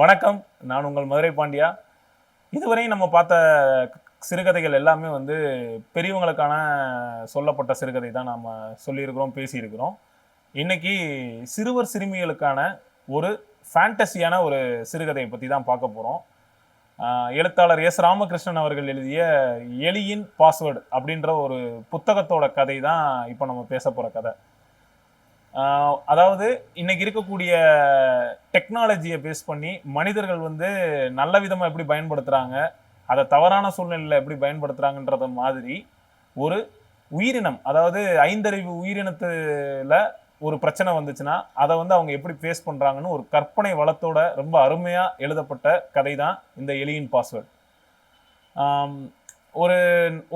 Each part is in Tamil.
வணக்கம். நான் உங்கள் மதுரை பாண்டியா. இதுவரை நம்ம பார்த்த சிறுகதைகள் எல்லாமே வந்து பெரியவங்களுக்கான சொல்லப்பட்ட சிறுகதை தான் நாம் சொல்லியிருக்கிறோம் பேசியிருக்கிறோம். இன்றைக்கி சிறுவர் சிறுமிகளுக்கான ஒரு ஃபேண்டஸியான ஒரு சிறுகதையை பற்றி தான் பார்க்க போகிறோம் எழுத்தாளர் எஸ் ராமகிருஷ்ணன் அவர்கள் எழுதிய எலியின் பாஸ்வேர்டு அப்படின்ற ஒரு புத்தகத்தோட கதை தான் இப்போ நம்ம பேச போகிற கதை. அதாவது இன்னைக்கு இருக்கக்கூடிய டெக்னாலஜியை பேஸ் பண்ணி மனிதர்கள் வந்து நல்ல விதமாக எப்படி பயன்படுத்துகிறாங்க அதை தவறான சூழ்நிலையில் எப்படி பயன்படுத்துகிறாங்கன்றத மாதிரி ஒரு உயிரினம் அதாவது ஐந்தறிவு உயிரினத்தில் ஒரு பிரச்சனை வந்துச்சுன்னா அதை வந்து அவங்க எப்படி ஃபேஸ் பண்ணுறாங்கன்னு ஒரு கற்பனை வளத்தோட ரொம்ப அருமையாக எழுதப்பட்ட கதை தான் இந்த எலியின் பாஸ்வேர்டு ஒரு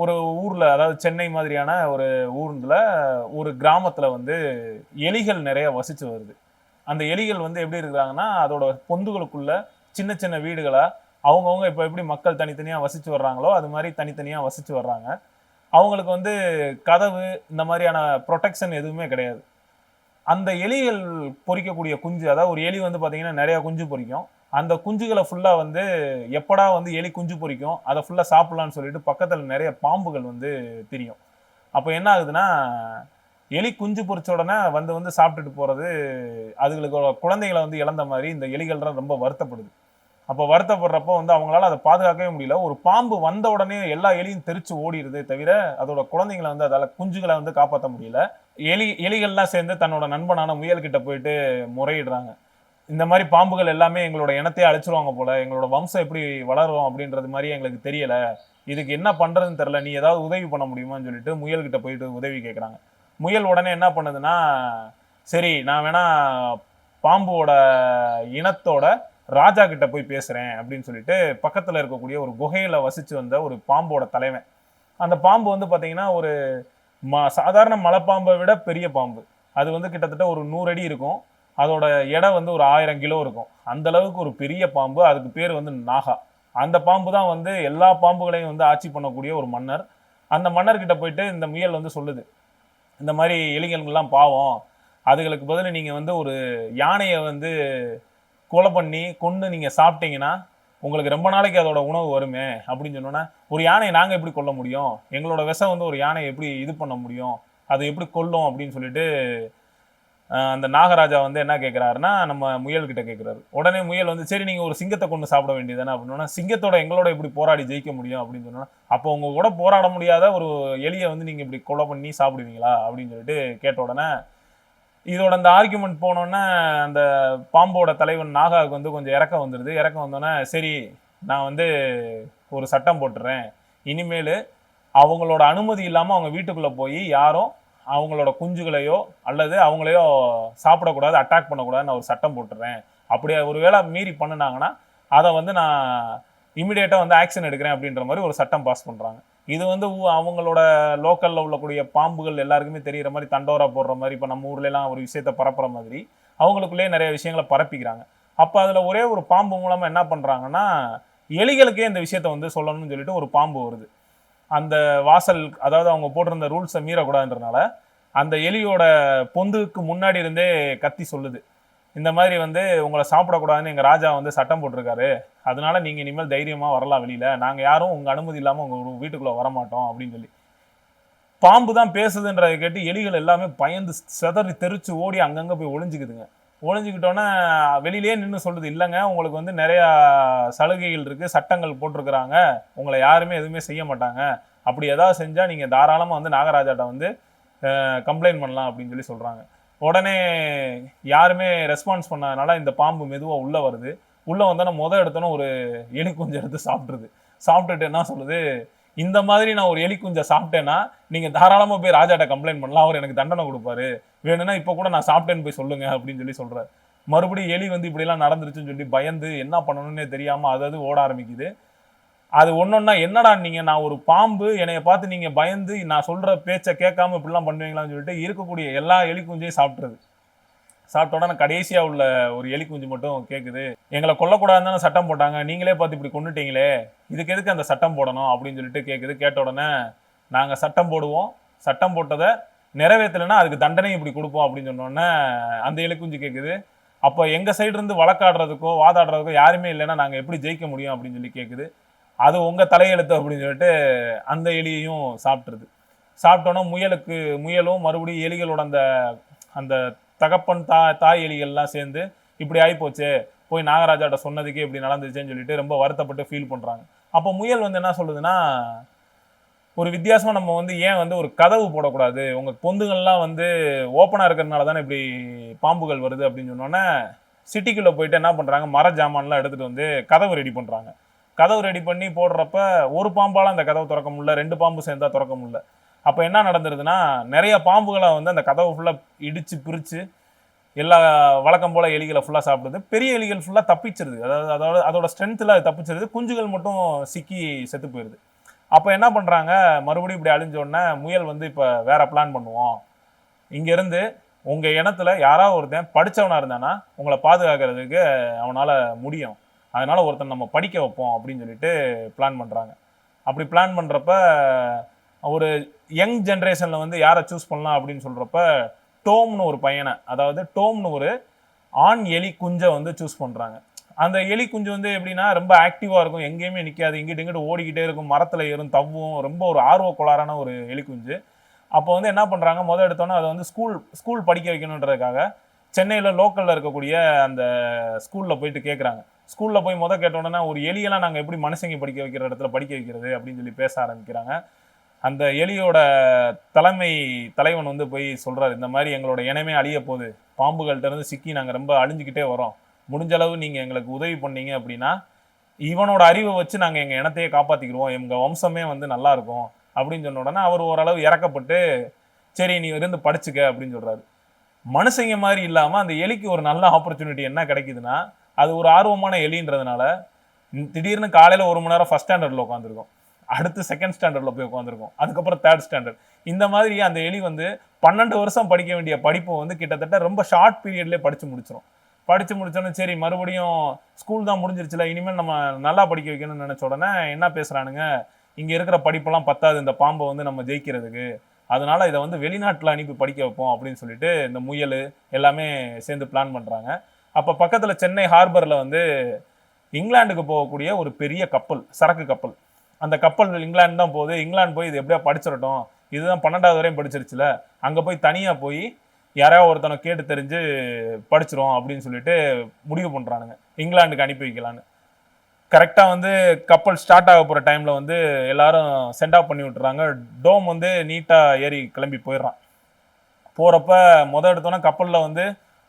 ஒரு ஊரில் அதாவது சென்னை மாதிரியான ஒரு ஊர்ல ஒரு கிராமத்தில் வந்து எலிகள் நிறைய வசித்து வருது. அந்த எலிகள் வந்து எப்படி இருக்கிறாங்கன்னா அதோட பொந்துகளுக்குள்ள சின்ன சின்ன வீடுகளாக அவங்கவுங்க இப்போ எப்படி மக்கள் தனித்தனியாக வசித்து வர்றாங்களோ அது மாதிரி தனித்தனியாக வசித்து வர்றாங்க. அவங்களுக்கு வந்து கதவு இந்த மாதிரியான ப்ரொடெக்ஷன் எதுவுமே கிடையாது. அந்த எலிகள் பொறிக்கக்கூடிய குஞ்சு அதாவது ஒரு எலி வந்து பார்த்தீங்கன்னா நிறையா குஞ்சு பொறிக்கும். அந்த குஞ்சுகளை ஃபுல்லாக வந்து எப்படா வந்து எலி குஞ்சு பொறிக்கும் அதை ஃபுல்லாக சாப்பிட்லான்னு சொல்லிட்டு பக்கத்தில் நிறைய பாம்புகள் வந்து தெரியும். அப்போ என்ன ஆகுதுன்னா எலி குஞ்சு பொறிச்ச உடனே வந்து வந்து சாப்பிட்டுட்டு போகிறது அதுகளுக்கு குழந்தைகளை வந்து இழந்த மாதிரி இந்த எலிகள்லாம் ரொம்ப வருத்தப்படுது. அப்போ வருத்தப்படுறப்போ வந்து அவங்களால அதை பாதுகாக்கவே முடியல. ஒரு பாம்பு வந்த உடனே எல்லா எலியும் தெரிச்சு ஓடிடுதே தவிர அதோட குழந்தைங்களை வந்து அதால் குஞ்சுகளை வந்து காப்பாற்ற முடியல. எலி எலிகள்லாம் சேர்ந்து தன்னோட நண்பனான முயல்கிட்ட போயிட்டு முறையிடுறாங்க. இந்த மாதிரி பாம்புகள் எல்லாமே எங்களோட இனத்தையே அழிச்சிருவாங்க போல எங்களோட வம்சம் எப்படி வளரும் அப்படின்றது மாதிரி எங்களுக்கு தெரியல. இதுக்கு என்ன பண்றதுன்னு தெரியல. நீ ஏதாவது உதவி பண்ண முடியுமான்னு சொல்லிட்டு முயல்கிட்ட போயிட்டு உதவி கேட்குறாங்க முயல் உடனே என்ன பண்ணுதுன்னா சரி நான் வேணா பாம்போட இனத்தோட ராஜா கிட்ட போய் பேசுறேன் அப்படின்னு சொல்லிட்டு பக்கத்துல இருக்கக்கூடிய ஒரு குகையில வசிச்சு வந்த ஒரு பாம்போட தலைவன். அந்த பாம்பு வந்து பாத்தீங்கன்னா ஒரு ம சாதாரண மலைப்பாம்பை விட பெரிய பாம்பு. அது வந்து கிட்டத்தட்ட ஒரு நூறு அடி இருக்கும். அதோட எடை வந்து ஒரு ஆயிரம் கிலோ இருக்கும். அந்த அளவுக்கு ஒரு பெரிய பாம்பு. அதுக்கு பேர் வந்து நாகா. அந்த பாம்பு தான் வந்து எல்லா பாம்புகளையும் வந்து ஆட்சி பண்ணக்கூடிய ஒரு மன்னர். அந்த மன்னர்கிட்ட போயிட்டு இந்த முயல் வந்து சொல்லுது. இந்த மாதிரி இளைஞர்கள்லாம் பாவம். அதுகளுக்கு பதில் நீங்கள் வந்து ஒரு யானையை வந்து கொலை பண்ணி கொண்டு நீங்கள் சாப்பிட்டீங்கன்னா உங்களுக்கு ரொம்ப நாளைக்கு அதோட உணவு வருமே அப்படின்னு சொன்னோன்னா ஒரு யானையை நாங்கள் எப்படி கொல்ல முடியும்? எங்களோட விஷம் வந்து ஒரு யானையை எப்படி இது பண்ண முடியும்? அது எப்படி கொல்லும் அப்படின்னு சொல்லிட்டு அந்த நாகராஜா வந்து என்ன கேட்குறாருன்னா நம்ம முயல்கிட்ட கேட்குறாரு உடனே முயல் வந்து சரி நீங்கள் ஒரு சிங்கத்தை கொண்டு சாப்பிட வேண்டியதானே அப்படின்னா சிங்கத்தோட எங்களோட இப்படி போராடி ஜெயிக்க முடியும்? அப்படின்னு சொன்னா அப்போ உங்கள் கூட போராட முடியாத ஒரு எலியை வந்து நீங்கள் இப்படி கொலை பண்ணி சாப்பிடுவீங்களா? அப்படின்னு சொல்லிட்டு கேட்ட உடனே இதோட அந்த ஆர்குமெண்ட் போனோன்னே அந்த பாம்போட தலைவன் நாகாவுக்கு வந்து கொஞ்சம் இறக்கம் வந்துடுது இறக்கம் வந்தோடனே சரி நான் வந்து ஒரு சட்டம் போட்டுறேன். இனிமேல் அவங்களோட அனுமதி இல்லாமல் அவங்க வீட்டுக்குள்ளே போய் யாரும் அவங்களோட குஞ்சுகளையோ அல்லது அவங்களையோ சாப்பிடக்கூடாது அட்டாக் பண்ணக்கூடாதுன்னு நான் ஒரு சட்டம் போட்டுறேன். அப்படி ஒருவேளை மீறி பண்ணுனாங்கன்னா அதை வந்து நான் இமிடியேட்டாக வந்து ஆக்ஷன் எடுக்கிறேன் அப்படின்ற மாதிரி ஒரு சட்டம் பாஸ் பண்ணுறாங்க இது வந்து ஊ- அவங்களோட லோக்கலில் உள்ளக்கூடிய பாம்புகள் எல்லாருக்குமே தெரிகிற மாதிரி தண்டோரா போடுற மாதிரி இப்போ நம்ம ஊர்லலாம் ஒரு விஷயத்த பரப்புற மாதிரி அவங்களுக்குள்ளேயே நிறைய விஷயங்களை பரப்பிக்கிறாங்க. அப்போ அதில் ஒரே ஒரு பாம்பு மூலமாக என்ன பண்ணுறாங்கன்னா எலிகளுக்கே இந்த விஷயத்த வந்து சொல்லணும்னு சொல்லிட்டு ஒரு பாம்பு வருது. அந்த வாசல் அதாவது அவங்க போட்டிருந்த ரூல்ஸை மீறக்கூடாதுன்றனால அந்த எலியோட பொந்துக்கு முன்னாடி இருந்தே கத்தி சொல்லுது. இந்த மாதிரி வந்து உங்களை சாப்பிடக்கூடாதுன்னு எங்கள் ராஜா வந்து சட்டம் போட்டிருக்காரு. அதனால நீங்கள் இனிமேல் தைரியமாக வரலாம் வெளியில். நாங்கள் யாரும் உங்கள் அனுமதி இல்லாமல் உங்கள் வீட்டுக்குள்ளே வரமாட்டோம் அப்படின்னு சொல்லி. பாம்பு தான் பேசுதுன்றதை கேட்டு எலிகள் எல்லாமே பயந்து சிதறி தெரிச்சு ஓடி அங்கங்கே போய் ஒளிஞ்சுக்குதுங்க. ஒளிஞ்சுக்கிட்டோன்னே வெளியிலே நின்று சொல்லுது இல்லைங்க உங்களுக்கு வந்து நிறையா சலுகைகள் இருக்குது சட்டங்கள் போட்டிருக்கிறாங்க உங்களை யாருமே எதுவுமே செய்ய மாட்டாங்க. அப்படி ஏதாவது செஞ்சால் நீங்கள் தாராளமாக வந்து நாகராஜாட்ட வந்து கம்ப்ளைண்ட் பண்ணலாம் அப்படின்னு சொல்லி சொல்கிறாங்க உடனே யாருமே ரெஸ்பான்ஸ் பண்ணாதனால இந்த பாம்பு மெதுவாக உள்ளே வருது. உள்ளே வந்தோன்னே முத எடுத்தோன்னே ஒரு எலி கொஞ்சம் எடுத்து சாப்பிட்ருது சாப்பிட்டுட்டு என்ன சொல்லுது? இந்த மாதிரி நான் ஒரு எலி குஞ்சை சாப்பிட்டேன்னா நீங்கள் தாராளமாக போய் ராஜாட்ட கம்ப்ளைண்ட் பண்ணலாம். அவர் எனக்கு தண்டனை கொடுப்பாரு. வேணும்னா இப்போ கூட நான் சாப்பிட்டேன்னு போய் சொல்லுங்க அப்படின்னு சொல்லி சொல்கிறார் மறுபடியும் எலி வந்து இப்படிலாம் நடந்துருச்சுன்னு சொல்லி பயந்து என்ன பண்ணணும்னே தெரியாமல் அதாவது ஓட ஆரம்பிக்குது. அது ஒன்னொன்னா என்னடா நீங்கள் நான் ஒரு பாம்பு என்னைய பார்த்து நீங்கள் பயந்து நான் சொல்கிற பேச்சை கேட்காம இப்படிலாம் பண்ணுவீங்களான்னு சொல்லிட்டு இருக்கக்கூடிய எல்லா எலி குஞ்சையும் சாப்பிட்றது சாப்பிட்டோட கடைசியாக கடைசியா உள்ள ஒரு எலி குஞ்சு மட்டும் கேட்குது எங்களை கொல்லக்கூடாதுன்னு சட்டம் போட்டாங்க. நீங்களே பார்த்து இப்படி கொண்டுட்டீங்களே இதுக்கு எதுக்கு அந்த சட்டம் போடணும் அப்படின்னு சொல்லிட்டு கேட்குது கேட்ட உடனே நாங்கள் சட்டம் போடுவோம். சட்டம் போட்டதை நிறைவேற்றலைன்னா அதுக்கு தண்டனை இப்படி கொடுப்போம் அப்படின்னு சொன்னோடனே அந்த எலிக்குஞ்சு கேட்குது அப்போ எங்கள் சைடுலேருந்து வழக்காடுறதுக்கோ வாதாடுறதுக்கோ யாருமே இல்லைன்னா நாங்கள் எப்படி ஜெயிக்க முடியும் அப்படின்னு சொல்லி கேட்குது அது உங்கள் தலையெழுத்து அப்படின்னு சொல்லிட்டு அந்த எலியையும் சாப்பிட்ருது சாப்பிட்டோன்னா முயலுக்கு முயலும் மறுபடியும் எலிகளோட அந்த அந்த தகப்பன் தா தாய் எலிகள்லாம் சேர்ந்து இப்படி ஆகிப்போச்சு போய் நாகராஜாட்ட சொன்னதுக்கே இப்படி நடந்துச்சேன்னு சொல்லிட்டு ரொம்ப வருத்தப்பட்டு ஃபீல் பண்ணுறாங்க அப்போ முயல் வந்து என்ன சொல்லுதுன்னா ஒரு வித்தியாசமாக நம்ம வந்து ஏன் வந்து ஒரு கதவு போடக்கூடாது? உங்கள் பொந்துகள்லாம் வந்து ஓப்பனாக இருக்கிறதுனால தானே இப்படி பாம்புகள் வருது அப்படின்னு சொன்னோன்னே சிட்டிக்குள்ளே போயிட்டு என்ன பண்ணுறாங்க மர ஜாமான்லாம் எடுத்துகிட்டு வந்து கதவு ரெடி பண்ணுறாங்க கதவு ரெடி பண்ணி போடுறப்ப ஒரு பாம்பால அந்த கதவு திறக்க முடியல ரெண்டு பாம்பு சேர்ந்தால் திறக்க முடியல. அப்போ என்ன நடந்துருதுன்னா நிறைய பாம்புகளை வந்து அந்த கதவை ஃபுல்லாக இடித்து பிரித்து எல்லா வழக்கம் போல எலிகளை ஃபுல்லாக சாப்பிடுது. பெரிய எலிகள் ஃபுல்லாக தப்பிச்சிருது. அதாவது அதோட அதோட ஸ்ட்ரென்த்தில் அது தப்பிச்சிருது. குஞ்சுகள் மட்டும் சிக்கி செத்து போயிடுது அப்போ என்ன பண்ணுறாங்க மறுபடியும் இப்படி அழிஞ்சோடனே முயல் வந்து இப்போ வேற பிளான் பண்ணுவோம் இங்கேருந்து உங்கள் இனத்தில் இனத்துல யாராவது ஒருத்தன் படித்தவனாக இருந்தானா உங்களை பாதுகாக்கிறதுக்கு அவனால் முடியும். அதனால் ஒருத்தன் நம்ம படிக்க வைப்போம் அப்படின்னு சொல்லிட்டு பிளான் பண்ணுறாங்க அப்படி பிளான் பண்ணுறப்ப ஒரு யங் ஜென்ரேஷனில் வந்து யாரை சூஸ் பண்ணலாம் அப்படின்னு சொல்கிறப்ப டோம்னு ஒரு பையனை அதாவது டோம்னு ஒரு ஆண் எலி குஞ்சை வந்து சூஸ் பண்ணுறாங்க அந்த எலி குஞ்சு வந்து எப்படின்னா ரொம்ப ஆக்டிவாக இருக்கும் எங்கேயுமே நிற்காது இங்கிட்டு இங்கிட்டு ஓடிக்கிட்டே இருக்கும் மரத்தில் ஏறும் தவ்வும் ரொம்ப ஒரு ஆர்வ கோளாறான ஒரு எலி குஞ்சு. அப்போ வந்து என்ன பண்ணுறாங்க முதல் எடுத்தோன்னே அதை வந்து ஸ்கூல் ஸ்கூல் படிக்க வைக்கணுன்றதுக்காக சென்னையில் லோக்கலில் இருக்கக்கூடிய அந்த ஸ்கூலில் போயிட்டு கேட்குறாங்க ஸ்கூலில் போய் முதல் கேட்ட உடனே ஒரு எலியெல்லாம் நாங்கள் எப்படி மனுஷங்க படிக்க வைக்கிற இடத்துல படிக்க வைக்கிறது? அப்படின்னு சொல்லி பேச ஆரம்பிக்கிறாங்க. அந்த எலியோட தலைமை தலைவன் வந்து போய் சொல்கிறார் இந்த மாதிரி எங்களோட இனமே அழிய போகுது. பாம்புகள்கிட்டருந்து சிக்கி நாங்கள் ரொம்ப அழிஞ்சுக்கிட்டே வரோம் முடிஞ்ச அளவு நீங்கள் எங்களுக்கு உதவி பண்ணீங்க அப்படின்னா இவனோட அறிவை வச்சு நாங்கள் எங்கள் இனத்தையே காப்பாற்றிக்கிடுவோம் எங்கள் வம்சமே வந்து நல்லா இருக்கும். அப்படின்னு சொன்ன உடனே அவர் ஓரளவு இறக்கப்பட்டு சரி நீ இருந்து படிச்சுக்க அப்படின்னு சொல்கிறாரு மனுஷங்க மாதிரி இல்லாமல் அந்த எலிக்கு ஒரு நல்ல ஆப்பர்ச்சுனிட்டி என்ன கிடைக்குதுன்னா அது ஒரு ஆர்வமான எலின்றதுனால திடீர்னு காலையில் ஒரு மணி நேரம் ஃபஸ்ட் ஸ்டாண்டர்டில் உட்காந்துருக்கும் அடுத்து செகண்ட் ஸ்டாண்டர்டில் போய் உட்காந்துருக்கும் அதுக்கப்புறம் தேர்ட் ஸ்டாண்டர்ட் இந்த மாதிரி அந்த எலி வந்து பன்னெண்டு வருஷம் படிக்க வேண்டிய படிப்பை வந்து கிட்டத்தட்ட ரொம்ப ஷார்ட் பீரியட்லேயே படித்து முடிச்சிடும் படித்து முடிச்சோடனே சரி மறுபடியும் ஸ்கூல் தான் முடிஞ்சிருச்சுல இனிமேல் நம்ம நல்லா படிக்க வைக்கணும்னு நினச்ச உடனே என்ன பேசுகிறானுங்க இங்கே இருக்கிற படிப்பெல்லாம் பத்தாது இந்த பாம்பை வந்து நம்ம ஜெயிக்கிறதுக்கு. அதனால இதை வந்து வெளிநாட்டில் அனுப்பி படிக்க வைப்போம் அப்படின்னு சொல்லிட்டு இந்த முயல் எல்லாமே சேர்ந்து பிளான் பண்ணுறாங்க அப்போ பக்கத்தில் சென்னை ஹார்பரில் வந்து இங்கிலாந்துக்கு போகக்கூடிய ஒரு பெரிய கப்பல் சரக்கு கப்பல் அந்த கப்பல் இங்கிலாந்து தான் போகுது. இங்கிலாந்து போய் இது எப்படியா படிச்சிடட்டும்? இதுதான் பன்னெண்டாவது வரையும் படிச்சிருச்சுல. அங்கே போய் தனியாக போய் யாரையாவது ஒருத்தனை கேட்டு தெரிஞ்சு படிச்சிரும் அப்படின்னு சொல்லிட்டு முடிவு பண்ணுறானுங்க இங்கிலாந்துக்கு அனுப்பி வைக்கலான்னு. கரெக்டாக வந்து கப்பல் ஸ்டார்ட் ஆக போகிற டைமில் வந்து எல்லாரும் சென்ட் ஆஃப் பண்ணி விட்டுறாங்க. டோம் வந்து நீட்டாக ஏறி கிளம்பி போயிடுறான். போகிறப்ப முத எடுத்தோன்னே கப்பலில் வந்து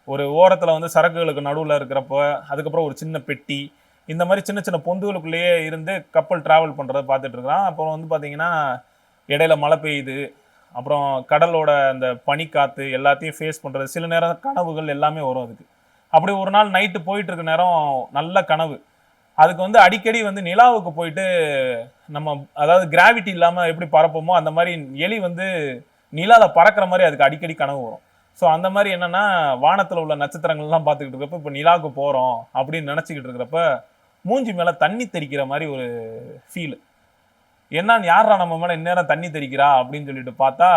ஒரு ஓரத்தில் வந்து சரக்குகளுக்கு நடுவில் இருக்கிறப்ப அதுக்கப்புறம் ஒரு சின்ன பெட்டி இந்த மாதிரி சின்ன சின்ன பொந்துகளுக்குள்ளேயே இருந்து கப்பல் ட்ராவல் பண்ணுறதை பார்த்துட்டு இருக்கிறான் அப்புறம் வந்து பார்த்தீங்கன்னா இடையில மழை பெய்யுது. அப்புறம் கடலோட அந்த பனிக்காற்று எல்லாத்தையும் ஃபேஸ் பண்ணுறது சில நேரம் கனவுகள் எல்லாமே வரும் அதுக்கு. அப்படி ஒரு நாள் நைட்டு போயிட்டு இருக்க நேரம் நல்ல கனவு. அதுக்கு வந்து அடிக்கடி வந்து நிலாவுக்கு போயிட்டு நம்ம அதாவது கிராவிட்டி இல்லாமல் எப்படி பறப்போமோ அந்த மாதிரி எலி வந்து நிலாவில் பறக்கிற மாதிரி அதுக்கு அடிக்கடி கனவு வரும். ஸோ அந்த மாதிரி என்னென்னா வானத்தில் உள்ள நட்சத்திரங்கள்லாம் பார்த்துக்கிட்டு இருக்கப்ப இப்போ நிலாவுக்கு போகிறோம் அப்படின்னு நினச்சிக்கிட்டு இருக்கிறப்ப மூஞ்சி மேலே தண்ணி தெறிக்கிற மாதிரி ஒரு ஃபீல் என்னன்னு யாரா நம்ம மேலே இந்நேரம் தண்ணி தெறிக்கிறா அப்படின்னு சொல்லிட்டு பார்த்தா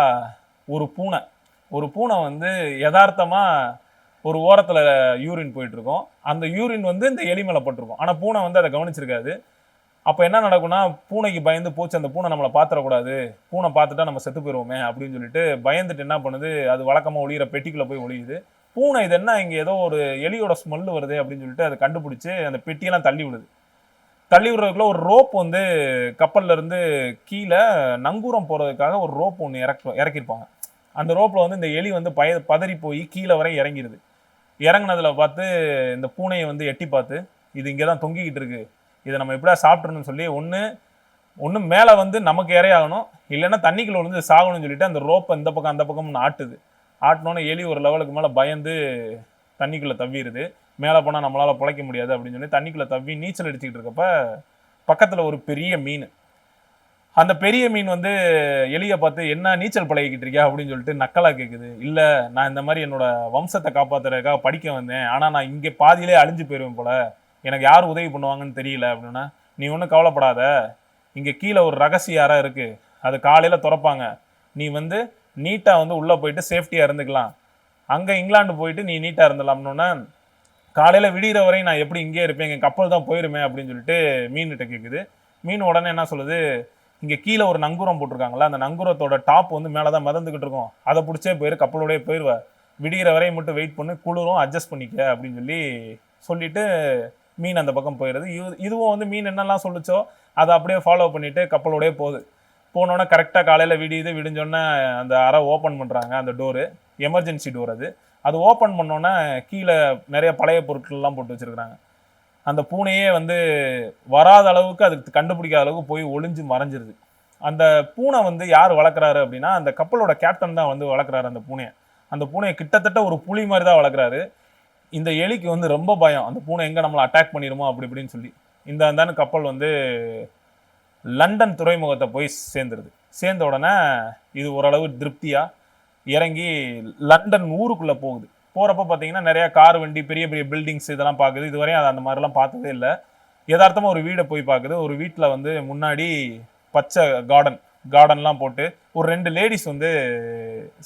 ஒரு பூனை. ஒரு பூனை வந்து யதார்த்தமாக ஒரு ஓரத்தில் யூரின் போயிட்டுருக்கோம். அந்த யூரின் வந்து இந்த எலி மேலே பட்டிருக்கும். ஆனால் பூனை வந்து அதை கவனிச்சிருக்காது. அப்போ என்ன நடக்கும்னா பூனைக்கு பயந்து போச்சு அந்த பூனை நம்மளை பார்த்துடக்கூடாது. பூனை பார்த்துட்டா நம்ம செத்து போயிடுவோமே அப்படின்னு சொல்லிட்டு பயந்துட்டு என்ன பண்ணுது அது வழக்கமாக ஒளியிற பெட்டிக்குள்ளே போய் ஒழியுது பூனை இது என்ன? இங்கே ஏதோ ஒரு எலியோட ஸ்மெல் வருது அப்படின்னு சொல்லிட்டு அதை கண்டுபிடிச்சி அந்த பெட்டியெல்லாம் தள்ளி விடுது. தள்ளி விடுறதுக்குள்ள ஒரு ரோப் வந்து கப்பல்லேருந்து கீழே நங்கூரம் போகிறதுக்காக ஒரு ரோப் ஒன்று இறக்கு இறக்கியிருப்பாங்க. அந்த ரோப்பில் வந்து இந்த எலி வந்து பய பதறி போய் கீழே வரை இறங்கிடுது இறங்கினதில் பார்த்து இந்த பூனையை வந்து எட்டி பார்த்து இது இங்கே தான் தொங்கிக்கிட்டு இருக்குது இதை நம்ம எப்படியா சாப்பிட்றணும்னு சொல்லி ஒன்று ஒன்று மேலே வந்து நமக்கு இறையாகணும் இல்லைன்னா தண்ணிக்குள்ள விழுந்து சாகணும்னு சொல்லிட்டு அந்த ரோப்பை இந்த பக்கம் அந்த பக்கம்னு ஆட்டுது. ஆட்டினோன்னு எலி ஒரு லெவலுக்கு மேலே பயந்து தண்ணிக்குள்ளே தவிடுது மேலே போனால் நம்மளால் பிழைக்க முடியாது அப்படின்னு சொல்லி தண்ணிக்குள்ளே தவ்வி நீச்சல் அடிச்சுக்கிட்டு இருக்கப்ப பக்கத்தில் ஒரு பெரிய மீன். அந்த பெரிய மீன் வந்து எலியை பார்த்து என்ன நீச்சல் பழகிக்கிட்டு இருக்கியா? அப்படின்னு சொல்லிட்டு நக்கலாக கேட்குது இல்லை நான் இந்த மாதிரி என்னோட வம்சத்தை காப்பாத்துறதுக்காக படிக்க வந்தேன். ஆனால் நான் இங்கே பாதியிலே அழிஞ்சு போயிடுவேன் போல. எனக்கு யார் உதவி பண்ணுவாங்கன்னு தெரியல. அப்படின்னா நீ ஒன்றும் கவலைப்படாத. இங்கே கீழே ஒரு ரகசிய அறை இருக்குது அது காலையில் திறப்பாங்க. நீ வந்து நீட்டாக வந்து உள்ளே போயிட்டு சேஃப்டியாக இருந்துக்கலாம். அங்கே இங்கிலாந்து போயிட்டு நீ நீட்டாக இருந்தலாம்னோடனே காலையில் விடிகிற வரையும் நான் எப்படி இங்கே இருப்பேன் எங்கள் கப்பல் தான் போயிருமே அப்படின்னு சொல்லிட்டு மீன்கிட்ட கேட்குது மீன் உடனே என்ன சொல்லுது? இங்கே கீழே ஒரு நங்கூரம் போட்டிருக்காங்களா அந்த நங்கூரத்தோட டாப் வந்து மேலதான் மிதந்துக்கிட்டு இருக்கும். அதை பிடிச்சே போயிரு கப்பலோடய போயிடுவ விடிகிற வரையும் மட்டும் வெயிட் பண்ணு குளிரும் அட்ஜஸ்ட் பண்ணிக்க அப்படின்னு சொல்லி சொல்லிட்டு மீன் அந்த பக்கம் போயிடுது இது இதுவும் வந்து மீன் என்னெல்லாம் சொல்லுச்சோ அதை அப்படியே ஃபாலோ பண்ணிவிட்டு கப்பலோடயே போகுது. போனோன்னே கரெக்டாக காலையில் விடியுது விடிஞ்சோடனே அந்த அறை ஓப்பன் பண்ணுறாங்க அந்த டோரு எமர்ஜென்சி டோர் அது. அது ஓப்பன் பண்ணோன்னே கீழே நிறைய பழைய பொருட்கள்லாம் போட்டு வச்சுருக்குறாங்க. அந்த பூனையே வந்து வராத அளவுக்கு அதுக்கு கண்டுபிடிக்காத அளவுக்கு போய் ஒளிஞ்சு மறைஞ்சிருது. அந்த பூனை வந்து யார் வளர்க்குறாரு அப்படின்னா அந்த கப்பலோட கேப்டன் தான் வந்து வளர்க்குறாரு அந்த பூனையை. அந்த பூனையை கிட்டத்தட்ட ஒரு புலி மாதிரி தான் வளர்க்குறாரு. இந்த எலிக்கு வந்து ரொம்ப பயம். அந்த பூனை எங்கே நம்மளை அட்டாக் பண்ணிடுமோ அப்படி இப்படின்னு சொல்லி. இந்த அந்தான கப்பல் வந்து லண்டன் துறைமுகத்தை போய் சேர்ந்துருது. சேர்ந்த உடனே இது ஓரளவு திருப்தியாக இறங்கி லண்டன் ஊருக்குள்ளே போகுது. போகிறப்ப பார்த்தீங்கன்னா நிறையா கார் வண்டி பெரிய பெரிய பில்டிங்ஸ் இதெல்லாம் பார்க்குது இதுவரையும் அது அந்த மாதிரிலாம் பார்த்ததே இல்லை. யதார்த்தமாக ஒரு வீடை போய் பார்க்குது ஒரு வீட்டில் வந்து முன்னாடி பச்சை கார்டன் கார்டன்லாம் போட்டு ஒரு ரெண்டு லேடிஸ் வந்து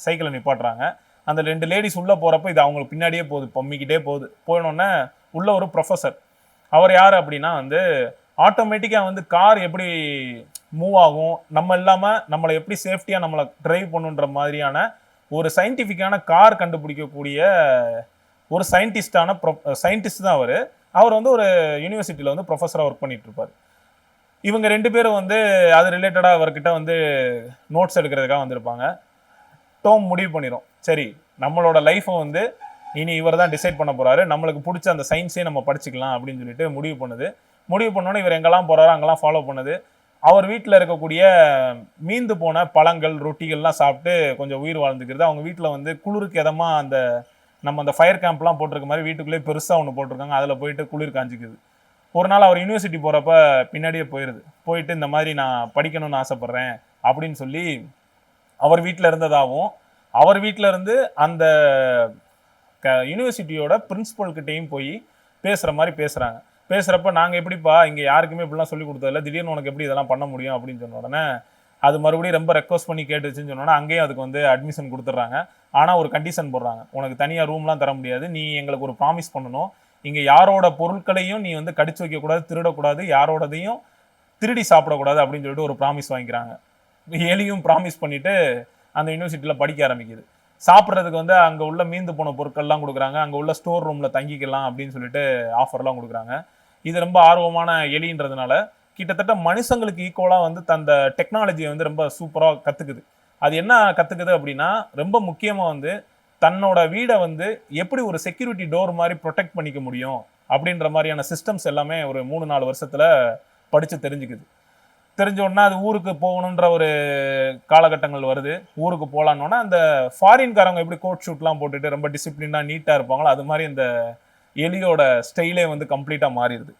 சைக்கிளை நிப்பாட்டுறாங்க. அந்த ரெண்டு லேடிஸ் உள்ளே போகிறப்ப இது அவங்களுக்கு பின்னாடியே போகுது. பம்மிக்கிட்டே போகுது. போயினோடனே உள்ள ஒரு ப்ரொஃபஸர் அவர் யார் அப்படின்னா வந்து ஆட்டோமேட்டிக்காக வந்து கார் எப்படி மூவ் ஆகும்? நம்ம இல்லாமல் நம்மளை எப்படி சேஃப்டியாக நம்மளை ட்ரைவ் பண்ணுன்ற மாதிரியான ஒரு சயின்டிஃபிக்கான கார் கண்டுபிடிக்கக்கூடிய ஒரு சயின்டிஸ்டான ப்ரொ சயின்டிஸ்ட் தான் அவர். அவர் வந்து ஒரு யூனிவர்சிட்டியில் வந்து ப்ரொஃபஸராக ஒர்க் பண்ணிட்டு இருப்பார் இவங்க ரெண்டு பேரும் வந்து அது ரிலேட்டடாக அவர்கிட்ட வந்து நோட்ஸ் எடுக்கிறதுக்காக வந்திருப்பாங்க. டோம் முடிவு பண்ணிடும் சரி நம்மளோட லைஃப்பை வந்து இனி இவர் தான் டிசைட் பண்ண போகிறாரு நம்மளுக்கு பிடிச்ச அந்த சயின்ஸே நம்ம படிச்சுக்கலாம் அப்படின்னு சொல்லிட்டு முடிவு பண்ணுது. முடிவு பண்ணோன்னே இவர் எங்கெல்லாம் போகிறாரோ அங்கெல்லாம் ஃபாலோ பண்ணுது. அவர் வீட்டில் இருக்கக்கூடிய மீந்து போன பழங்கள் ரொட்டிகள்லாம் சாப்பிட்டு கொஞ்சம் உயிர் வாழ்ந்துக்கிறது. அவங்க வீட்டில் வந்து குளிருக்கு எதமாக அந்த நம்ம அந்த ஃபயர் கேம்ப்லாம் போட்டிருக்க மாதிரி வீட்டுக்குள்ளேயே பெருசாக ஒன்று போட்டிருக்காங்க. அதில் போயிட்டு குளிர் காஞ்சிக்குது. ஒரு நாள் அவர் யூனிவர்சிட்டி போகிறப்ப பின்னாடியே போயிடுது போயிட்டு இந்த மாதிரி நான் படிக்கணும்னு ஆசைப்பட்றேன் அப்படின்னு சொல்லி அவர் வீட்டில் இருந்ததாகவும் அவர் வீட்டில் இருந்து அந்த க யூனிவர்சிட்டியோட பிரின்சிபல்கிட்டையும் போய் பேசுகிற மாதிரி பேசுகிறாங்க பேசுகிறப்ப நாங்கள் எப்படிப்பா இங்கே யாருக்குமே இப்படிலாம் சொல்லி கொடுத்ததில்ல. திடீர்னு உனக்கு எப்படி இதெல்லாம் பண்ண முடியும் அப்படின்னு சொன்ன உடனே அது மறுபடியும் ரொம்ப ரெக்வஸ்ட் பண்ணி கேட்டுச்சுன்னு சொன்னோன்னா அங்கேயும் அதுக்கு வந்து அட்மிஷன் கொடுத்துட்றாங்க. ஆனால் ஒரு கண்டிஷன் போடுறாங்க. உனக்கு தனியாக ரூம்லாம் தர முடியாது. நீ எங்களுக்கு ஒரு ப்ராமிஸ் பண்ணணும். இங்கே யாரோட பொருட்களையும் நீ வந்து கடிச்சு வைக்கக்கூடாது திருடக்கூடாது யாரோடதையும் திருடி சாப்பிடக்கூடாது அப்படின்னு சொல்லிட்டு ஒரு ப்ராமிஸ் வாங்கிக்கிறாங்க. எலியும் ப்ராமிஸ் பண்ணிவிட்டு அந்த யூனிவர்சிட்டியில் படிக்க ஆரம்பிக்குது. சாப்பிட்றதுக்கு வந்து அங்கே உள்ள மீந்து போன பொருட்கள்லாம் கொடுக்குறாங்க. அங்கே உள்ள ஸ்டோர் ரூமில் தங்கிக்கலாம் அப்படின்னு சொல்லிட்டு ஆஃபர்லாம் கொடுக்குறாங்க. இது ரொம்ப ஆர்வமான எலின்றதுனால கிட்டத்தட்ட மனுஷங்களுக்கு ஈக்குவலாக வந்து தந்த டெக்னாலஜியை வந்து ரொம்ப சூப்பராக கற்றுக்குது அது என்ன கற்றுக்குது அப்படின்னா ரொம்ப முக்கியமாக வந்து தன்னோட வீடை வந்து எப்படி ஒரு செக்யூரிட்டி டோர் மாதிரி ப்ரொடெக்ட் பண்ணிக்க முடியும் அப்படின்ற மாதிரியான சிஸ்டம்ஸ் எல்லாமே ஒரு மூணு நாலு வருஷத்தில் படித்து தெரிஞ்சுக்குது. தெரிஞ்ச உடனே அது ஊருக்கு போகணுன்ற ஒரு காலகட்டங்கள் வருது. ஊருக்கு போகலான்னொன்னே அந்த ஃபாரின்காரங்க எப்படி கோட் ஷூட்லாம் போட்டுட்டு ரொம்ப டிசிப்ளினாக நீட்டாக இருப்பாங்களோ அது மாதிரி இந்த எலியோட ஸ்டைலே வந்து கம்ப்ளீட்டாக மாறிடுது.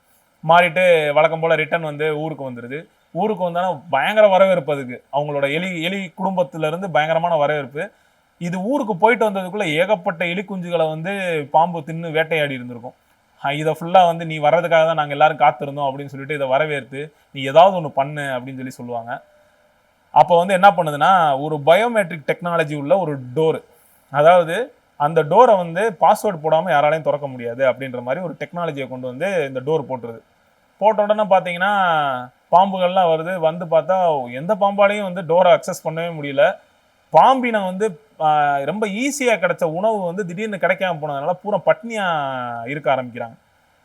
மாறிட்டு வழக்கம் போல் ரிட்டர்ன் வந்து ஊருக்கு வந்துடுது ஊருக்கு வந்தோன்னா பயங்கர வரவேற்பு அதுக்கு. அவங்களோட எலி எலி குடும்பத்திலேருந்து பயங்கரமான வரவேற்பு. இது ஊருக்கு போயிட்டு வந்ததுக்குள்ளே ஏகப்பட்ட எலி குஞ்சுகளை வந்து பாம்பு தின்னு வேட்டையாடி இருந்திருக்கும். இதை ஃபுல்லாக வந்து நீ வர்றதுக்காக தான் நாங்கள் எல்லாரும் காத்திருந்தோம் அப்படின்னு சொல்லிட்டு இதை வரவேற்று நீ ஏதாவது ஒன்று பண்ணு அப்படின்னு சொல்லி சொல்லுவாங்க. அப்போ வந்து என்ன பண்ணுதுன்னா ஒரு பயோமெட்ரிக் டெக்னாலஜி உள்ள ஒரு டோர் அதாவது அந்த டோரை வந்து பாஸ்வேர்டு போடாமல் யாராலையும் திறக்க முடியாது அப்படின்ற மாதிரி ஒரு டெக்னாலஜியை கொண்டு வந்து இந்த டோர் போட்டுருது. போட்ட உடனே பார்த்தீங்கன்னா பாம்புகள்லாம் வருது. வந்து பார்த்தா எந்த பாம்பாலையும் வந்து டோரை அக்சஸ் பண்ணவே முடியல. பாம்பினை வந்து ரொம்ப ஈஸியாக கிடைச்ச உணவு வந்து திடீர்னு கிடைக்காம போனதுனால பூரா பட்னியாக இருக்க ஆரம்பிக்கிறாங்க.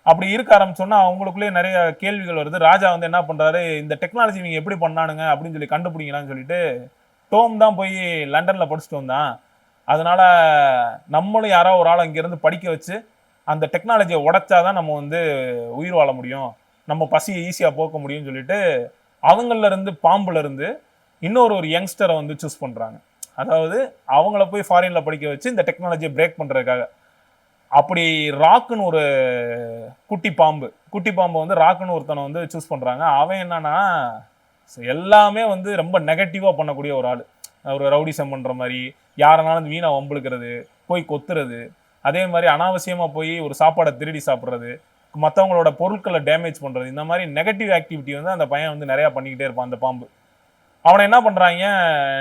அப்படி இருக்க ஆரம்பிச்சோன்னா அவங்களுக்குள்ளேயே நிறைய கேள்விகள் வருது. ராஜா வந்து என்ன பண்ணுறாரு இந்த டெக்னாலஜி இவங்க எப்படி பண்ணானுங்க அப்படின்னு சொல்லி கண்டுபிடிங்களான்னு சொல்லிட்டு டோம் தான் போய் லண்டனில் படிச்சுட்டு வந்தான். அதனால் நம்மளும் யாரோ ஒரு ஆள் இங்கேருந்து படிக்க வச்சு அந்த டெக்னாலஜியை உடைச்சாதான் நம்ம வந்து உயிர் வாழ முடியும். நம்ம பசியை ஈஸியாக போக்க முடியும்னு சொல்லிட்டு அவங்கள இருந்து இன்னொரு ஒரு யங்ஸ்டரை வந்து சூஸ் பண்ணுறாங்க அதாவது அவங்கள போய் ஃபாரினில் படிக்க வச்சு இந்த டெக்னாலஜியை பிரேக் பண்ணுறதுக்காக அப்படி ராக்குன்னு ஒரு குட்டி பாம்பு குட்டி பாம்பை வந்து ராக்குன்னு ஒருத்தனை வந்து சூஸ் பண்ணுறாங்க அவன் என்னன்னா எல்லாமே வந்து ரொம்ப நெகட்டிவாக பண்ணக்கூடிய ஒரு ஆள். ஒரு ரவுடிசம் பண்ணுற மாதிரி யாரனாலும் வீணாக வம்புழுக்கிறது போய் கொத்துறது அதே மாதிரி அனாவசியமாக போய் ஒரு சாப்பாடை திருடி சாப்பிட்றது மற்றவங்களோட பொருட்களை டேமேஜ் பண்ணுறது இந்த மாதிரி நெகட்டிவ் ஆக்டிவிட்டி வந்து அந்த பையன் வந்து நிறையா பண்ணிக்கிட்டே இருப்பான் அந்த பாம்பு. அவனை என்ன பண்ணுறாங்க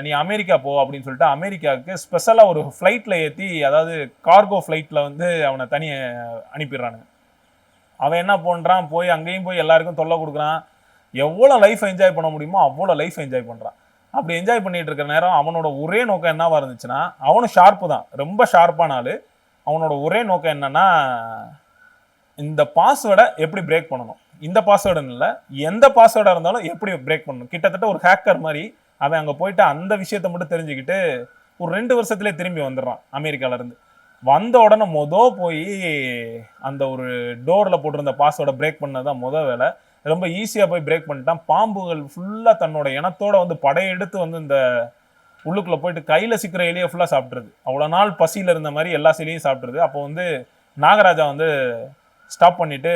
நீ அமெரிக்கா போ அப்படின்னு சொல்லிட்டு அமெரிக்காவுக்கு ஸ்பெஷலாக ஒரு ஃப்ளைட்டில் ஏற்றி அதாவது கார்கோ ஃப்ளைட்டில் வந்து அவனை தனியை அனுப்பிடுறானுங்க. அவன் என்ன பண்ணுறான் போய் அங்கேயும் போய் எல்லாருக்கும் தொல்லை கொடுக்குறான். எவ்வளோ லைஃப் என்ஜாய் பண்ண முடியுமோ அவ்வளோ லைஃப் என்ஜாய் பண்ணுறான் அப்படி என்ஜாய் பண்ணிட்டு இருக்கிற நேரம் அவனோட ஒரே நோக்கம் என்னவா இருந்துச்சுன்னா அவனும் ஷார்ப்பு தான். ரொம்ப ஷார்ப்பான ஆள். அவனோட ஒரே நோக்கம் என்னன்னா இந்த பாஸ்வேர்டை எப்படி பிரேக் பண்ணணும்? இந்த பாஸ்வேர்டுன்னு இல்லை எந்த பாஸ்வேர்டாக இருந்தாலும் எப்படி பிரேக் பண்ணணும்? கிட்டத்தட்ட ஒரு ஹேக்கர் மாதிரி அவன் அங்கே போயிட்டு அந்த விஷயத்தை மட்டும் தெரிஞ்சுக்கிட்டு ஒரு ரெண்டு வருஷத்துலேயே திரும்பி வந்துடுறான் அமெரிக்காவிலேருந்து வந்த உடனே மொதல் போய் அந்த ஒரு டோரில் போட்டிருந்த பாஸ்வேர்டை பிரேக் பண்ணதான் முத வேலை. ரொம்ப ஈஸியாக போய் பிரேக் பண்ணிட்டான். பாம்புகள் ஃபுல்லாக தன்னோட இனத்தோட வந்து படையெடுத்து வந்து இந்த உள்ளுக்குள்ளே போயிட்டு கையில் சிக்கிற எலியை ஃபுல்லாக சாப்பிட்ருது அவ்வளோ நாள் பசியில் இருந்த மாதிரி எல்லா சிலையும் சாப்பிட்ருது அப்போ வந்து நாகராஜா வந்து ஸ்டாப் பண்ணிட்டு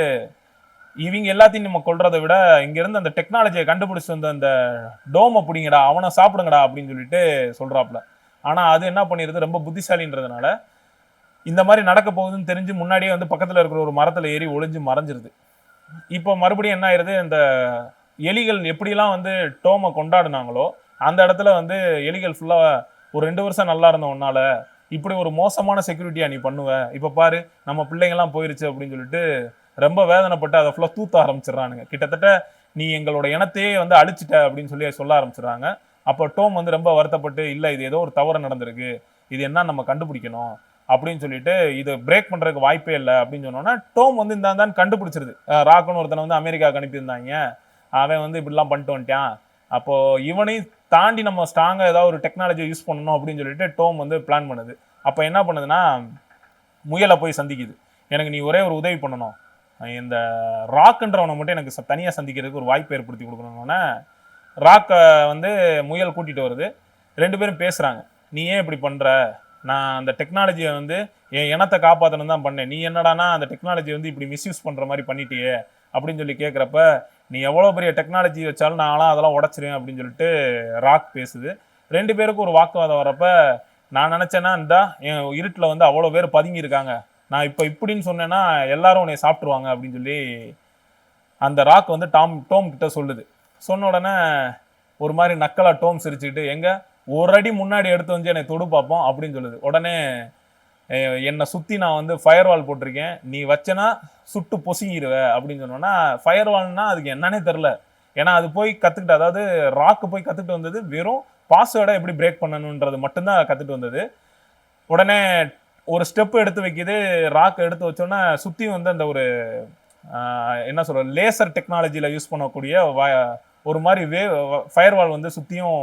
இவங்க எல்லாத்தையும் நம்ம கொள்றதை விட இங்கேருந்து அந்த டெக்னாலஜியை கண்டுபிடிச்சி வந்த அந்த டோமை பிடிங்கடா அவனை சாப்பிடுங்கடா அப்படின்னு சொல்லிட்டு சொல்கிறாப்புல ஆனால் அது என்ன பண்ணிடுது? ரொம்ப புத்திசாலின்றதுனால இந்த மாதிரி நடக்க போகுதுன்னு தெரிஞ்சு முன்னாடியே வந்து பக்கத்தில் இருக்கிற ஒரு மரத்தில் ஏறி ஒளிஞ்சு மறைஞ்சிருது. இப்போ மறுபடியும் என்ன ஆயிருது? இந்த எலிகள் எப்படிலாம் வந்து டோமை கொண்டாடுனாங்களோ அந்த இடத்துல வந்து எலிகள் ஃபுல்லாக ஒரு ரெண்டு வருஷம் நல்லா இருந்த உன்னால இப்படி ஒரு மோசமான செக்யூரிட்டியா நீ பண்ணுவ. இப்போ பாரு நம்ம பிள்ளைங்கெல்லாம் போயிருச்சு அப்படின்னு சொல்லிட்டு ரொம்ப வேதனைப்பட்டு அதை ஃபுல்லாக தூத்த ஆரம்பிச்சிடுறானுங்க. கிட்டத்தட்ட நீ எங்களோட இனத்தையே வந்து அழிச்சிட்ட அப்படின்னு சொல்லி சொல்ல ஆரம்பிச்சிடுறாங்க. அப்போ டோம் வந்து ரொம்ப வருத்தப்பட்டு இல்லை இது ஏதோ ஒரு தவறு நடந்திருக்கு. இது என்ன நம்ம கண்டுபிடிக்கணும்? அப்படின்னு சொல்லிட்டு இது பிரேக் பண்றதுக்கு வாய்ப்பே இல்லை அப்படின்னு சொன்னோன்னா டோம் வந்து இந்த தான் கண்டுபிடிச்சிருது. ராக்குன்னு ஒருத்தனை வந்து அமெரிக்காவுக்கு அனுப்பியிருந்தாங்க. அவன் வந்து இப்படிலாம் பண்ணிட்டு வந்துட்டான். அப்போ இவனையும் தாண்டி நம்ம ஸ்ட்ராங்காக ஏதாவது ஒரு டெக்னாலஜி யூஸ் பண்ணணும் அப்படின்னு சொல்லிட்டு டோம் வந்து பிளான் பண்ணுது. அப்போ என்ன பண்ணுதுன்னா முயலை போய் சந்திக்குது. எனக்கு நீ ஒரே ஒரு உதவி பண்ணணும். இந்த ராக்குன்றவனை மட்டும் எனக்கு ச- சந்திக்கிறதுக்கு ஒரு வாய்ப்பு ஏற்படுத்தி கொடுக்கணுன்னொன்னே ராக்கை வந்து முயல் கூட்டிகிட்டு வருது. ரெண்டு பேரும் பேசுகிறாங்க நீ ஏன் இப்படி பண்ணுற நான் அந்த டெக்னாலஜியை வந்து என் இனத்தை காப்பாற்றணும் தான் பண்ணேன். நீ என்னடானா அந்த டெக்னாலஜி வந்து இப்படி மிஸ்யூஸ் பண்ணுற மாதிரி பண்ணிட்டியே அப்படின்னு சொல்லி கேட்குறப்ப நீ எவ்வளோ பெரிய டெக்னாலஜி வச்சாலும் நான்லாம் அதெல்லாம் உடச்சிருவேன் அப்படின்னு சொல்லிட்டு ராக் பேசுது. ரெண்டு பேருக்கும் ஒரு வாக்குவாதம் வரப்ப நான் நினச்சேன்னா இந்த என் இருட்டில் வந்து அவ்வளோ பேர் பதுங்கியிருக்காங்க நான் இப்போ இப்படின்னு சொன்னேன்னா எல்லாரும் உன்னை சாப்பிட்ருவாங்க அப்படின்னு சொல்லி அந்த ராக் வந்து டாம் டோம் கிட்ட சொல்லுது. சொன்ன உடனே ஒரு மாதிரி நக்கலா டோம் சிரிச்சுக்கிட்டு எங்கே? ஒரு அடி முன்னாடி எடுத்து வந்து என்னை தொடு பார்ப்போம் அப்படின்னு சொல்லுது. உடனே என்னை சுற்றி நான் வந்து ஃபயர் வால் போட்டிருக்கேன். நீ வச்சனா சுட்டு பொசுங்கிடுவ அப்படின்னு சொன்னோன்னா ஃபயர் வால்னா அதுக்கு என்னன்னே தெரில ஏன்னா அது போய் கற்றுக்கிட்டு அதாவது ராக்கு போய் கற்றுக்கிட்டு வந்தது வெறும் பாஸ்வேர்டை எப்படி பிரேக் பண்ணணுன்றது மட்டும்தான் கற்றுட்டு வந்தது. உடனே ஒரு ஸ்டெப் எடுத்து வைக்குது ராக் எடுத்து வச்சோன்னா சுற்றி வந்து அந்த ஒரு என்ன சொல்கிற லேசர் டெக்னாலஜியில் யூஸ் பண்ணக்கூடிய வ- ஒரு மாதிரி வே ஃபயர் வால் வந்து சுற்றியும்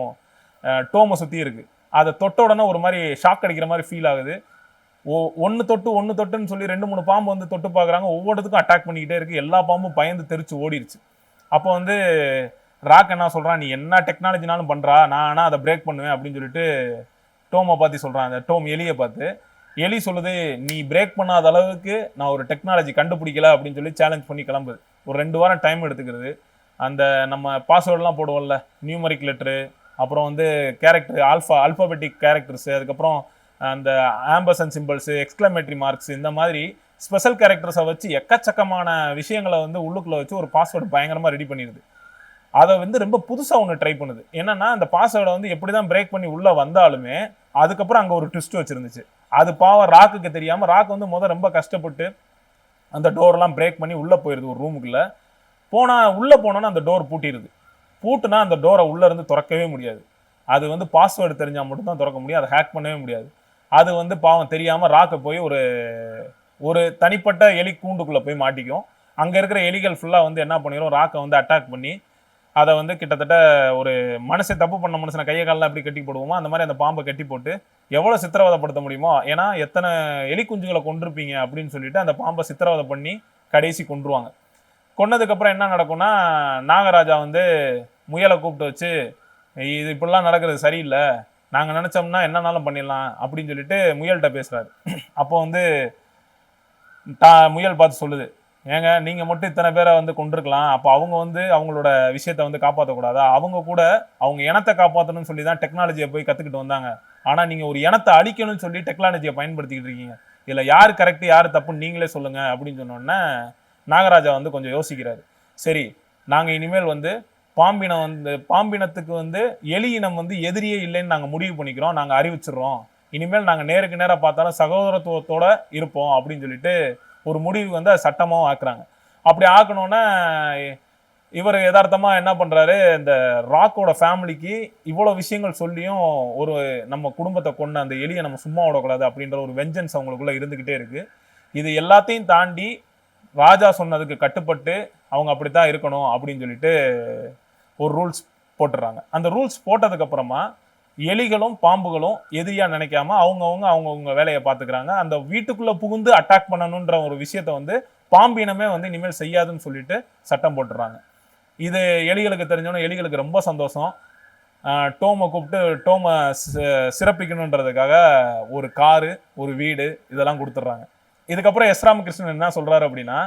டோமை சுற்றி இருக்குது அதை தொட்ட உடனே ஒரு மாதிரி ஷாக் அடிக்கிற மாதிரி ஃபீல் ஆகுது. ஓ ஒன்று தொட்டு ஒன்று தொட்டுன்னு சொல்லி ரெண்டு மூணு பாம்பு வந்து தொட்டு பார்க்குறாங்க. ஒவ்வொருத்துக்கும் அட்டாக் பண்ணிக்கிட்டே இருக்குது எல்லா பாம்பும் பயந்து தெரிச்சு ஓடிடுச்சு அப்போ வந்து ராக் என்ன சொல்கிறான் நீ என்ன டெக்னாலஜினாலும் பண்ணுறா நான் ஆனால் அதை பிரேக் பண்ணுவேன் அப்படின்னு சொல்லிட்டு டோமை பார்த்து சொல்கிறான் அந்த டோம் எலியை பார்த்து எலி சொல்லுது நீ பிரேக் பண்ணாத அளவுக்கு நான் ஒரு டெக்னாலஜி கண்டுபிடிக்கல அப்படின்னு சொல்லி சேலஞ்ச் பண்ணி கிளம்புது. ஒரு ரெண்டு வாரம் டைம் எடுத்துக்கிறது. அந்த நம்ம பாஸ்வேர்டெலாம் போடுவோம்ல நியூமரிக் லெட்ரு அப்புறம் வந்து கேரக்டர் ஆல்ஃபா ஆல்பாபெட்டிக் கேரக்டர்ஸ் அதுக்கப்புறம் அந்த ஆம்பசன் சிம்பிள்ஸு எக்ஸ்க்ளமேட்ரி மார்க்ஸ் இந்த மாதிரி ஸ்பெஷல் கேரக்டர்ஸை வச்சு எக்கச்சக்கமான விஷயங்களை வந்து உள்ளுக்குள்ளே வச்சு ஒரு பாஸ்வேர்டு பயங்கரமாக ரெடி பண்ணிடுது. அதை வந்து ரொம்ப புதுசாக ஒன்று ட்ரை பண்ணுது. என்னன்னா அந்த பாஸ்வேர்டை வந்து எப்படி தான் பிரேக் பண்ணி உள்ளே வந்தாலுமே அதுக்கப்புறம் அங்கே ஒரு ட்விஸ்ட் வச்சுருந்துச்சு. அது பாவம் ராக்குக்கு தெரியாமல் ராக் வந்து முத ரொம்ப கஷ்டப்பட்டு அந்த டோர்லாம் பிரேக் பண்ணி உள்ளே போயிடுது ஒரு ரூமுக்குள்ளே போனால் உள்ளே போனோன்னா அந்த டோர் பூட்டிடுது பூட்டுனா அந்த டோரை உள்ளே இருந்து திறக்கவே முடியாது. அது வந்து பாஸ்வேர்டு தெரிஞ்சால் மட்டும்தான் திறக்க முடியும். அதை ஹேக் பண்ணவே முடியாது. அது வந்து பாவம் தெரியாமல் ராக்கை போய் ஒரு ஒரு தனிப்பட்ட எலி கூண்டுக்குள்ளே போய் மாட்டிக்கும். அங்கே இருக்கிற எலிகள் ஃபுல்லாக வந்து என்ன பண்ணிடும் ராக்கை வந்து அட்டாக் பண்ணி அதை வந்து கிட்டத்தட்ட ஒரு மனுஷன் தப்பு பண்ண மனுஷனை கையை காலில் எப்படி கட்டி போடுவோமோ அந்த மாதிரி அந்த பாம்பை கட்டி போட்டு எவ்வளோ சித்திரவதைப்படுத்த முடியுமோ ஏன்னா எத்தனை எலி குஞ்சுகளை கொண்டிருப்பீங்க அப்படின்னு சொல்லிட்டு அந்த பாம்பை சித்திரவதை பண்ணி கடைசி கொன்றுவாங்க. கொன்னதுக்கப்புறம் என்ன நடக்கும்னா நாகராஜா வந்து முயலை கூப்பிட்டு வச்சு இது இப்படிலாம் நடக்கிறது சரியில்லை நாங்கள் நினச்சோம்னா என்னன்னாலும் பண்ணிடலாம் அப்படின்னு சொல்லிட்டு முயல்கிட்ட பேசுகிறாரு அப்போ வந்து தா முயல் பார்த்து சொல்லுது ஏங்க நீங்கள் மட்டும் இத்தனை பேரை வந்து கொண்டிருக்கலாம் அப்போ அவங்க வந்து அவங்களோட விஷயத்தை வந்து காப்பாற்றக்கூடாதா அவங்க கூட அவங்க இனத்தை காப்பாற்றணும்னு சொல்லி தான் டெக்னாலஜியை போய் கற்றுக்கிட்டு வந்தாங்க. ஆனால் நீங்கள் ஒரு இனத்தை அழிக்கணும்னு சொல்லி டெக்னாலஜியை பயன்படுத்திக்கிட்டு இருக்கீங்க. இதில் யார் கரெக்டு யார் தப்புன்னு நீங்களே சொல்லுங்கள் அப்படின்னு சொன்னோடனே நாகராஜா வந்து கொஞ்சம் யோசிக்கிறாரு. சரி நாங்கள் இனிமேல் வந்து பாம்பினம் வந்து பாம்பினத்துக்கு வந்து எலி இனம் வந்து எதிரியே இல்லைன்னு நாங்கள் முடிவு பண்ணிக்கிறோம். நாங்கள் அறிவிச்சிடுறோம். இனிமேல் நாங்கள் நேருக்கு நேராக பார்த்தாலும் சகோதரத்துவத்தோட இருப்போம் அப்படின்னு சொல்லிட்டு ஒரு முடிவு வந்து அது சட்டமாகவும் ஆக்குறாங்க. அப்படி ஆக்கணும்னா இவர் யதார்த்தமாக என்ன பண்ணுறாரு இந்த ராக்கோட ஃபேமிலிக்கு இவ்வளோ விஷயங்கள் சொல்லியும் ஒரு நம்ம குடும்பத்தை கொண்ட அந்த எலியை நம்ம சும்மா விடக்கூடாது அப்படின்ற ஒரு வெஞ்சன்ஸ் அவங்களுக்குள்ளே இருந்துக்கிட்டே இருக்குது இது எல்லாத்தையும் தாண்டி ராஜா சொன்னதுக்கு கட்டுப்பட்டு அவங்க அப்படித்தான் இருக்கணும் அப்படின்னு சொல்லிட்டு ஒரு ரூல்ஸ் போட்டுறாங்க. அந்த ரூல்ஸ் போட்டதுக்கப்புறமா எலிகளும் பாம்புகளும் எதிரியாக நினைக்காம அவங்கவுங்க அவங்கவுங்க வேலையை பார்த்துக்கிறாங்க. அந்த வீட்டுக்குள்ளே புகுந்து அட்டாக் பண்ணணுன்ற ஒரு விஷயத்த வந்து பாம்பினமே வந்து இனிமேல் செய்யாதுன்னு சொல்லிட்டு சட்டம் போட்டுறாங்க. இது எலிகளுக்கு தெரிஞ்சோன்னா எலிகளுக்கு ரொம்ப சந்தோஷம். டோமை கூப்பிட்டு டோமை சிறப்பிக்கணுன்றதுக்காக ஒரு காரு ஒரு வீடு இதெல்லாம் கொடுத்துட்றாங்க. இதுக்கப்புறம் எஸ் ராமகிருஷ்ணன் என்ன சொல்கிறாரு அப்படின்னா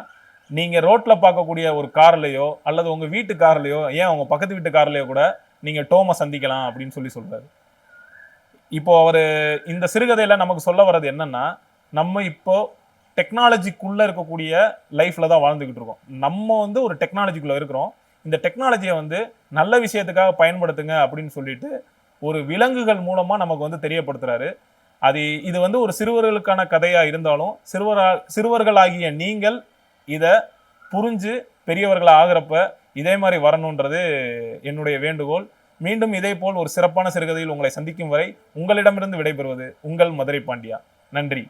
நீங்கள் ரோட்டில் பார்க்கக்கூடிய ஒரு கார்லையோ அல்லது உங்கள் வீட்டு கார்லையோ ஏன் உங்கள் பக்கத்து வீட்டு கார்லையோ கூட நீங்கள் டோமை சந்திக்கலாம் அப்படின்னு சொல்லி சொல்கிறாரு இப்போ அவர் இந்த சிறுகதையில் நமக்கு சொல்ல வர்றது என்னன்னா நம்ம இப்போ டெக்னாலஜிக்குள்ளே இருக்கக்கூடிய லைஃப்பில் தான் வாழ்ந்துக்கிட்டு இருக்கோம். நம்ம வந்து ஒரு டெக்னாலஜிக்குள்ளே இருக்கிறோம். இந்த டெக்னாலஜியை வந்து நல்ல விஷயத்துக்காக பயன்படுத்துங்க அப்படின்னு சொல்லிட்டு ஒரு விலங்குகள் மூலமாக நமக்கு வந்து தெரியப்படுத்துகிறாரு அது இது வந்து ஒரு சிறுவர்களுக்கான கதையாக இருந்தாலும் சிறுவரா சிறுவர்களாகிய நீங்கள் இதை புரிஞ்சு பெரியவர்களாக ஆகிறப்ப இதே மாதிரி வரணுன்றது என்னுடைய வேண்டுகோள். மீண்டும் இதே போல் ஒரு சிறப்பான சிறுகதையில் உங்களை சந்திக்கும் வரை உங்களிடமிருந்து விடைபெறுவது உங்கள் மதுரை பாண்டியா. நன்றி.